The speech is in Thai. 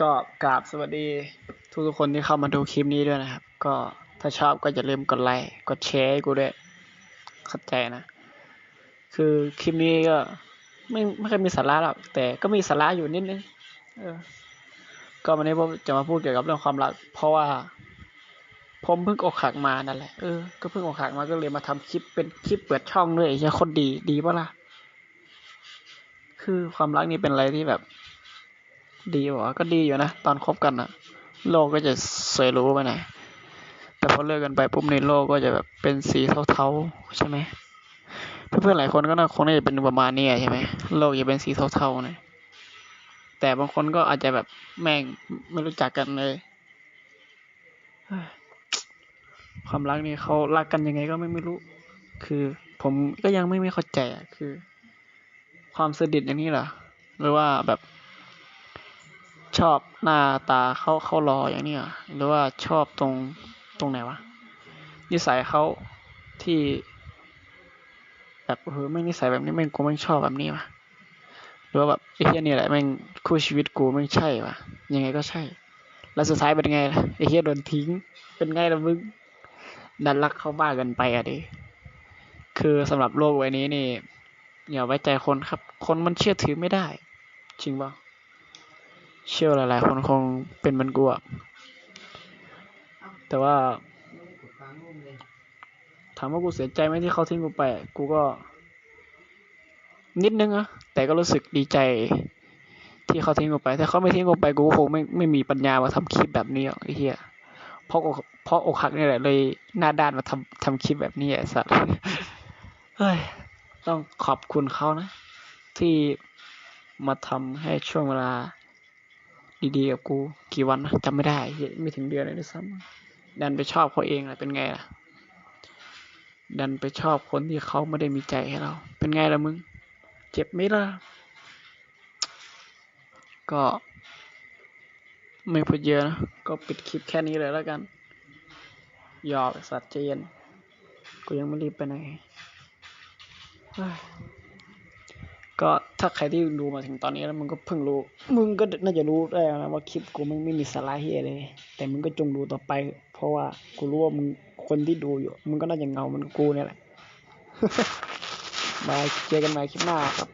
ก็กราบสวัสดีทุกทุกคนที่เข้ามาดูคลิปนี้ด้วยนะครับ ก็ถ้าชอบก็อย่าลืมกดไลค์กดแชร์ให้กูด้วยเข้าใจนะ คือคลิปนี้ก็ไม่ไม่เคยมีสาระหรอกแต่ก็มีสาระอยู่นิดนึงเออ ก็วันนี้ผมจะมาพูดเกี่ยวกับเรื่องความรัก เพราะว่า ผมเพิ่งอกหักมานั่นแหละเออก็เพิ่งอกหักมาก็เลยมาทำคลิปเป็นคลิปเปิดช่องด้วยไอ้เหี้ยโคนดีดีปะล่ะคือความรักนี่เป็นอะไรที่แบบ ดีวะก็ดีอยู่นะ ตอนคบกันอะโลกก็จะสวยรู้ไปหน่อยแต่พอเลิกกันไปปุ๊บในโลกก็จะแบบเป็นสีเทาๆใช่ไหมเพื่อนๆหลายคนก็น่าคงน่าจะเป็นประมาณนี้ใช่ไหมโลกจะเป็นสีเทาๆนะแต่บางคนก็อาจจะแบบแม่งไม่รู้จักกันเลยความรักนี่เขารักกันยังไงก็ไม่ไม่รู้ คือผมก็ยังไม่ไม่เข้าใจอะคือ ความสดิตอย่างนี้เหรอหรือว่าแบบ ชอบหน้าตาเขาเขารออย่างนี้หรือว่าชอบตรงตรงไหนวะ นิสัยเขาที่แบบเออไม่นิสัยแบบนี้แม่งกูไม่ชอบแบบนี้วะหรือว่าแบบไอ้เฮียนี่แหละแม่งคู่ชีวิตกูไม่ใช่วะยังไงก็ใช่ แล้วสุดท้ายเป็นไงล่ะไอ้เฮียโดนทิ้ง เป็นไงล่ะมึงดันรักเขาบ้ากันไปอะดิคือสำหรับโลกใบนี้นี่อย่าไว้ใจคนครับ คนมันเชื่อถือไม่ได้ จริงป่ะ เชื่อหลาย ๆ คนคงเป็นมันกูอะแต่ว่า ถามว่ากูเสียใจไหมที่เขาทิ้งกูไป กูก็ นิดนึงอะแต่ก็รู้สึกดีใจ ที่เขาทิ้งกูไป ถ้าเขาไม่ทิ้งกูไปกูคงไม่ไม่มีปัญญามาทำคลิปแบบนี้หรอกไอ้เหี้ยเพราะเพราะอกหักนี่แหละเลยหน้าด้านมาทำทำคลิปแบบนี้ไอ้สัสเฮ้ยต้องขอบคุณเขานะ ที่มาทำให้ช่วงเวลา ดีๆกับกูกี่วันนะจำไม่ได้เหี้ยไม่ถึงเดือนเลยด้วยซ้ำดันไปชอบเขาเองแหละเป็นไงล่ะ ดันไปชอบคนที่เขาไม่ได้มีใจให้เรา เป็นไงล่ะมึง เจ็บไหมล่ะ ก็ไม่พูดเยอะนะ ก็ปิดคลิปแค่นี้เลยแล้วกันหยอกสัตว์ใจเย็นกูยังไม่รีบไปไหน ก็ถ้าใครที่ดูมาถึงตอนนี้แล้วมึงก็เพิ่งรู้ มึงก็น่าจะรู้ได้นะว่าคลิปกูไม่ไม่มีสาระเฮียเลย แต่มึงก็จงดูต่อไป เพราะว่ากูรู้ว่ามึงคนที่ดูอยู่ มึงก็น่าจะเหงาเหมันกูเนี่ยแหละ มาเจอกันใหม่คลิปหน้าครับ